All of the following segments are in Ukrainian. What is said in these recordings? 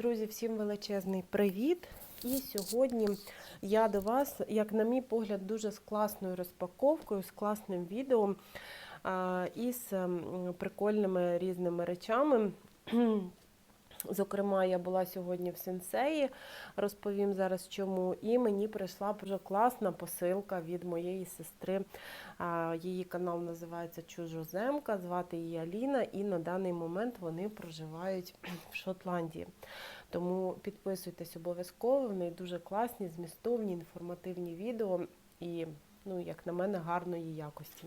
Друзі, всім величезний привіт! І сьогодні я до вас, як на мій погляд, дуже з класною розпаковкою, з класним відео і з прикольними різними речами. Зокрема, я була сьогодні в сенсеї, розповім зараз чому. І мені прийшла дуже класна посилка від моєї сестри. Її канал називається Чужоземка, звати її Аліна, і на даний момент вони проживають в Шотландії. Тому підписуйтесь обов'язково, в неї дуже класні, змістовні, інформативні відео і, ну, як на мене, гарної якості.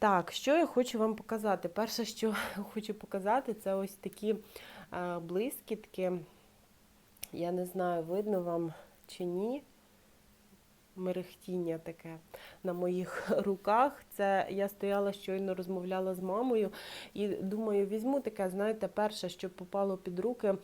Так, що я хочу вам показати? Перше, що хочу показати, це ось такі блискітки. Я не знаю, видно вам чи ні. Мерехтіння таке на моїх руках. Це я стояла щойно розмовляла з мамою і думаю, візьму таке, знаєте, перше, що попало під руки, е,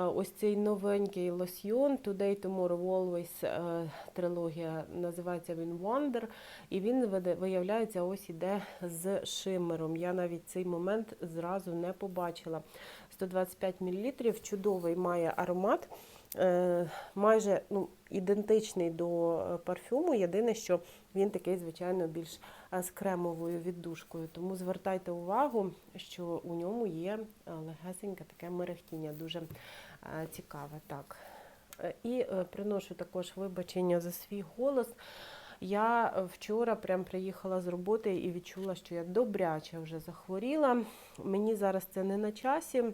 ось цей новенький лосьйон Today, Tomorrow, Always е, трилогія. Називається він Wonder. І він виявляється, ось іде з шимером. Я навіть цей момент зразу не побачила. 125 мл, чудовий має аромат. Е, майже ну, ідентичний до е, парфюму. Єдине, що він такий, звичайно, більш е, з кремовою віддушкою. Тому звертайте увагу, що у ньому є легесеньке таке мерехтіння, дуже цікаве. Так. І приношу також вибачення за свій голос. Я вчора прям приїхала з роботи і відчула, що я добряче вже захворіла. Мені зараз це не на часі,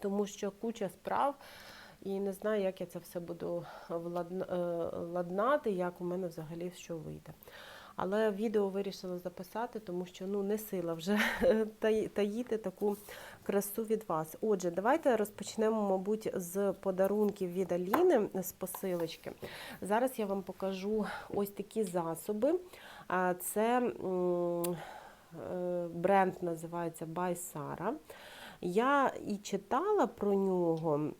тому що куча справ. І не знаю, як я це все буду владна- е, як у мене взагалі що вийде. Але відео вирішила записати, тому що ну не сила вже таїти таку красу від вас. Отже, давайте розпочнемо, мабуть, з подарунків від Аліни з посилочки. Зараз я вам покажу ось такі засоби. Це е, бренд називається Sara. Я і читала про нього.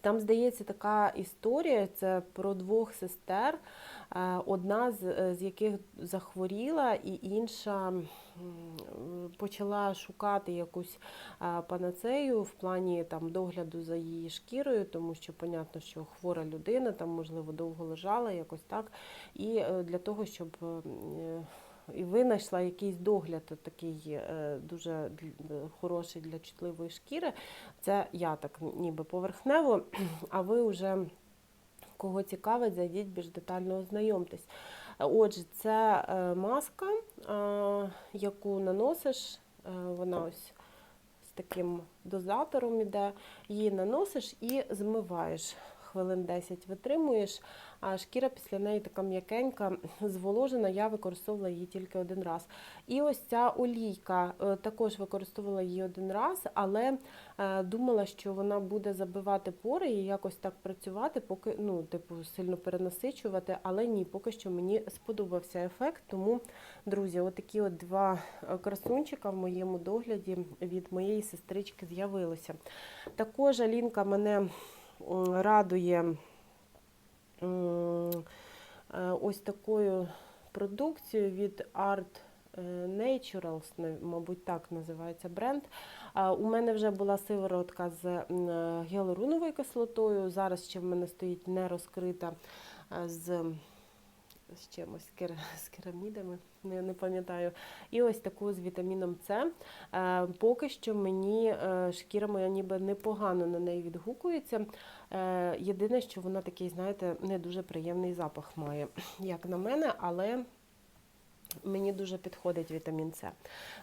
Там, здається, така історія це про двох сестер, е, одна з, е, з яких захворіла, і інша почала шукати якусь е, панацею в плані там, догляду за її шкірою, тому що, понятно, що хвора людина, там, можливо, довго лежала, якось так. І для того, щоб і винайшла якийсь догляд такий е, дуже хороший для чутливої шкіри. Це я так ніби поверхнево, а ви вже кого цікавить, зайдіть більш детально ознайомтесь. Е, Отже, це е, маска, е, яку наносиш, е, вона ось таким дозатором іде, її наносиш і змиваєш. Хвилин 10 витримуєш, а шкіра після неї така м'якенька, зволожена. Я використовувала її тільки один раз. І ось ця олійка е, також використовувала її один раз, але е, думала, що вона буде забивати пори і якось так працювати, поки ну, типу, сильно перенасичувати. Але ні, поки що мені сподобався ефект. Тому, друзі, отакі от два е, красунчика в моєму догляді від моєї сестрички з'явилися. Також Алінка мене радує е, ось такою продукцією від Art е, Naturals, мабуть, так називається бренд. У мене вже була сиворотка з е, гіалуроновою кислотою. Зараз ще в мене стоїть не розкрита з, з чимось з кер- з керамідами, не, не пам'ятаю. І ось таку з вітаміном С. Е, Поки що мені е, шкіра моя ніби непогано на неї відгукується. Е, Єдине, що вона такий, знаєте, не дуже приємний запах має, як на мене, але мені дуже підходить вітамін С.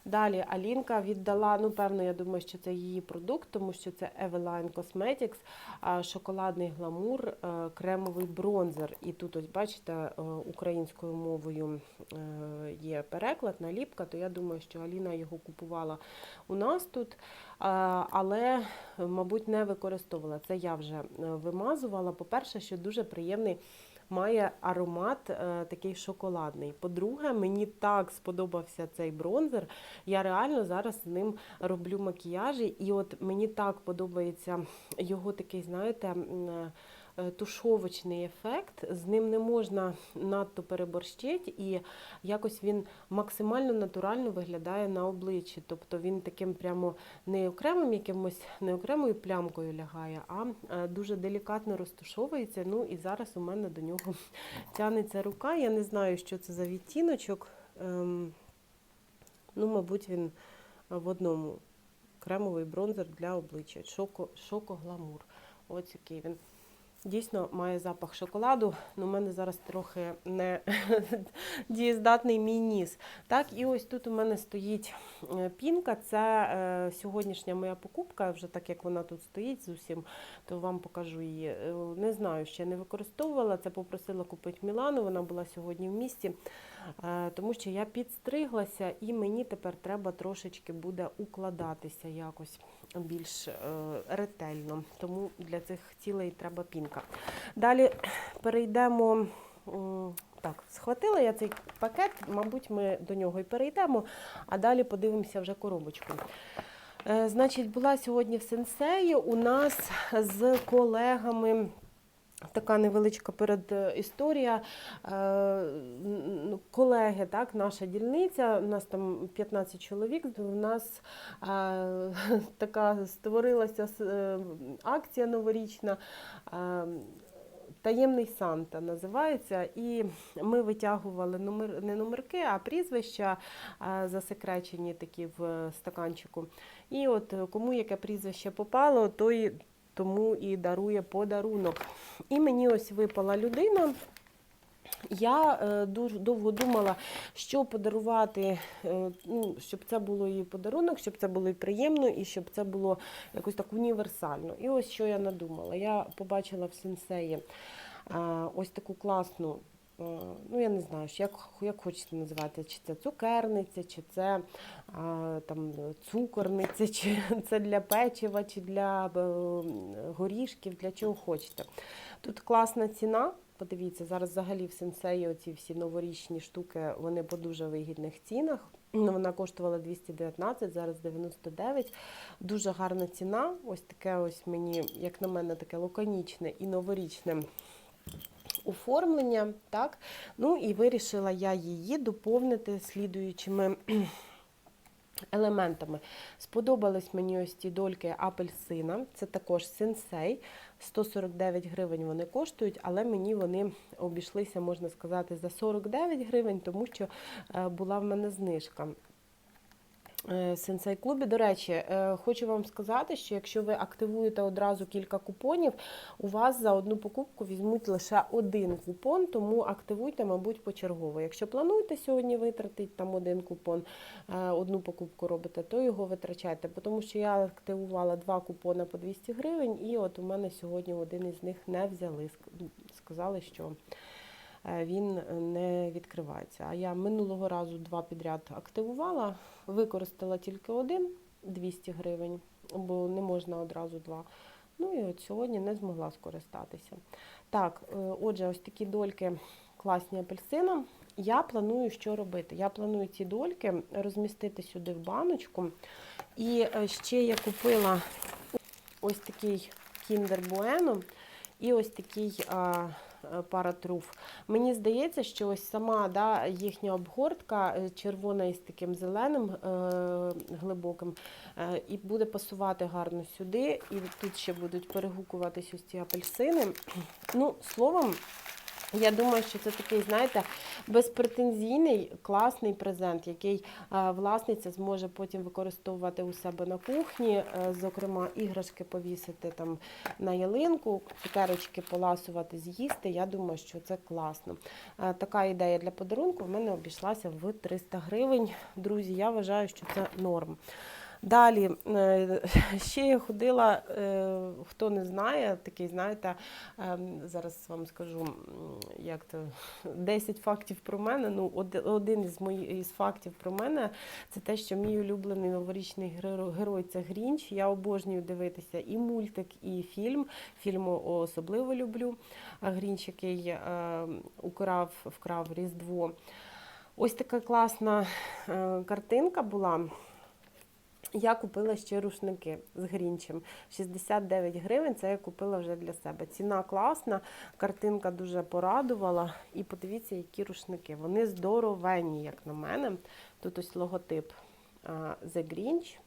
Далі Алінка віддала, ну, певно, я думаю, що це її продукт, тому що це Eveline Cosmetics, шоколадний гламур, е, кремовий бронзер. І тут, ось бачите, е, українською мовою е, є переклад, наліпка, то я думаю, що Аліна його купувала у нас тут, але, мабуть, не використовувала. Це я вже вимазувала. По-перше, що дуже приємний має аромат е, такий шоколадний. По-друге, мені так сподобався цей бронзер. Я реально зараз ним роблю макіяжі, і от мені так подобається його такий, знаєте, е, тушовочний ефект, з ним не можна надто переборщити, і якось він максимально натурально виглядає на обличчі. Тобто він таким прямо не окремим якимось, не окремою плямкою лягає, а е, дуже делікатно розтушовується. Ну і зараз у мене до нього тянеться рука. Я не знаю, що це за відтіночок. Ем, ну, мабуть, він в одному кремовий бронзер для обличчя. Шоко гламур. Ось який він. Дійсно має запах шоколаду. Ну, у мене зараз трохи не дієздатний мій ніс. Так, і ось тут у мене стоїть е, пінка. Це е, сьогоднішня моя покупка, вже так як вона тут стоїть з усім, то вам покажу її. Е, Не знаю, ще не використовувала. Це попросила купити Мілану. Вона була сьогодні в місті, е, тому що я підстриглася, і мені тепер треба трошечки буде укладатися якось більш е, ретельно. Тому для цих цілей треба пінка. Далі перейдемо. Так, схватила я цей пакет, мабуть, ми до нього і перейдемо, а далі подивимося вже коробочку. Е, Значить, була сьогодні в сенсеї у нас з колегами. Така невеличка перед е. Е, Колеги, так, наша дільниця, у нас там 15 чоловік, у нас е, така створилася е, акція новорічна. Таємний Санта називається, і ми витягували номер, не номерки, а прізвища засекречені такі в стаканчику. І от кому яке прізвище попало, той тому і дарує подарунок. І мені ось випала людина. Я е, дуже довго думала, що подарувати, е, ну, щоб це було і подарунок, щоб це було і приємно, і щоб це було якось так універсально. І ось що я надумала. Я побачила в сенсеї ось таку класну, ну я не знаю, як, як хочете називати, чи це цукерниця, чи це е, там, цукорниця, чи це для печива, чи для е, горішків, для чого хочете. Тут класна ціна. Подивіться, зараз взагалі в сенсеї оці всі новорічні штуки, вони по дуже вигідних цінах. Вона коштувала 219, зараз 99. Дуже гарна ціна. Ось таке ось мені, як на мене, таке лаконічне і новорічне оформлення. Так? Ну і вирішила я її доповнити слідуючими елементами. Сподобались мені ось ті дольки апельсина. Це також сенсей. 149 гривень вони коштують, але мені вони обійшлися, можна сказати, за 49 гривень, тому що е, була в мене знижка. Е, Сенсей клубі. До речі, е, хочу вам сказати, що якщо ви активуєте одразу кілька купонів, у вас за одну покупку візьмуть лише один купон, тому активуйте, мабуть, почергово. Якщо плануєте сьогодні витратити там один купон, е, одну покупку робите, то його витрачайте. Тому що я активувала два купони по 200 гривень, і от у мене сьогодні один із них не взяли. Сказали, що він не відкривається. А я минулого разу два підряд активувала, використала тільки один 200 гривень, бо не можна одразу два. Ну і от сьогодні не змогла скористатися. Так, е, отже, ось такі дольки класні апельсина. Я планую, що робити. Я планую ці дольки розмістити сюди в баночку. І е, ще я купила ось такий Kinder Bueno і ось такий а, труф. паратруф. Мені здається, що ось сама да, їхня обгортка е, червона із таким зеленим е, глибоким, е, і буде пасувати гарно сюди. І тут ще будуть перегукуватись ось ці апельсини. Ну, словом. Я думаю, що це такий, знаєте, безпретензійний, класний презент, який е, власниця зможе потім використовувати у себе на кухні, е, зокрема, іграшки повісити там на ялинку, цукерочки поласувати, з'їсти. Я думаю, що це класно. Е, Така ідея для подарунку в мене обійшлася в 300 гривень. Друзі, я вважаю, що це норм. Далі е, ще я ходила, е, хто не знає, такий, знаєте, ем, зараз вам скажу, як то 10 фактів про мене. Ну, один із моїх фактів про мене це те, що мій улюблений новорічний геро- герой це Грінч. Я обожнюю дивитися і мультик, і фільм. Фільм особливо люблю. Грінч, який е, украв, вкрав Різдво. Ось така класна картинка була. Я купила ще рушники з грінчем. 69 гривень це я купила вже для себе. Ціна класна, картинка дуже порадувала. І подивіться, які рушники. Вони здоровенні, як на мене. Тут ось логотип The Grinch,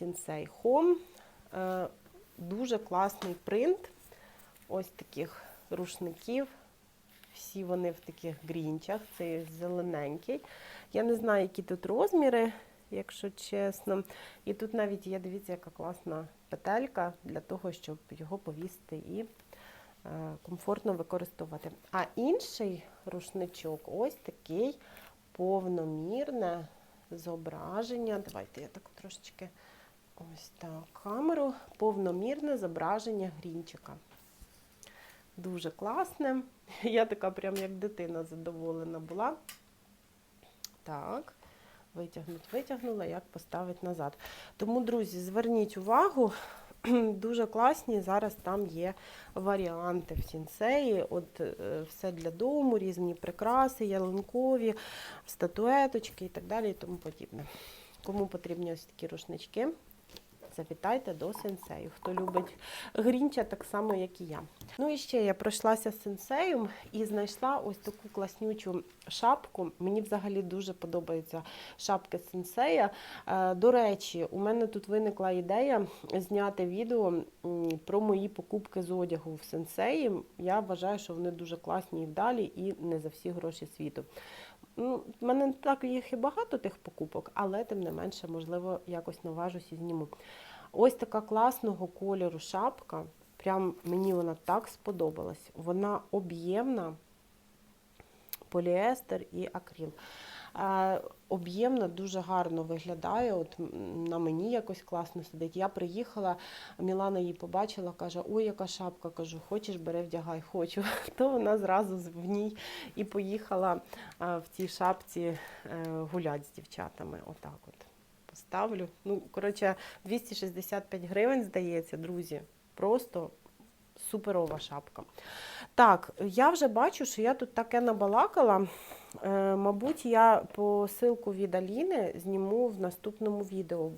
Sensei Home. Дуже класний принт ось таких рушників. Всі вони в таких грінчах, це зелененький. Я не знаю, які тут розміри, якщо чесно. І тут навіть є, дивіться, яка класна петелька для того, щоб його повісити і е, комфортно використовувати. А інший рушничок ось такий повномірне зображення. Давайте я так трошечки ось так камеру. Повномірне зображення грінчика. Дуже класне. Я така прям як дитина задоволена була. Так, витягнуть, витягнула, як поставити назад. Тому, друзі, зверніть увагу, дуже класні. Зараз там є варіанти в сінсеї. От е, все для дому, різні прикраси, ялинкові, статуеточки і так далі і тому подібне. Кому потрібні ось такі рушнички, завітайте до сенсею. Хто любить грінча, так само, як і я. Ну і ще я пройшлася сенсеєм і знайшла ось таку класнючу шапку. Мені взагалі дуже подобаються шапки сенсея. Е, До речі, у мене тут виникла ідея зняти відео про мої покупки з одягу в сенсеї. Я вважаю, що вони дуже класні і вдалі, і не за всі гроші світу. Ну, в мене не так їх і багато тих покупок, але тим не менше, можливо, якось наважусь і зніму. Ось така класного кольору шапка. Прям мені вона так сподобалась. Вона об'ємна, поліестер і акрил. Об'ємна дуже гарно виглядає. От на мені якось класно сидить. Я приїхала, Мілана її побачила, каже: Ой, яка шапка. Кажу, хочеш, бери, вдягай, хочу. То вона зразу в ній і поїхала в цій шапці е, гулять з дівчатами. Отак от поставлю. Ну, коротше, 265 гривень, здається, друзі. Просто суперова шапка. Так, я вже бачу, що я тут таке набалакала. Е, мабуть, я посилку від Аліни зніму в наступному відео.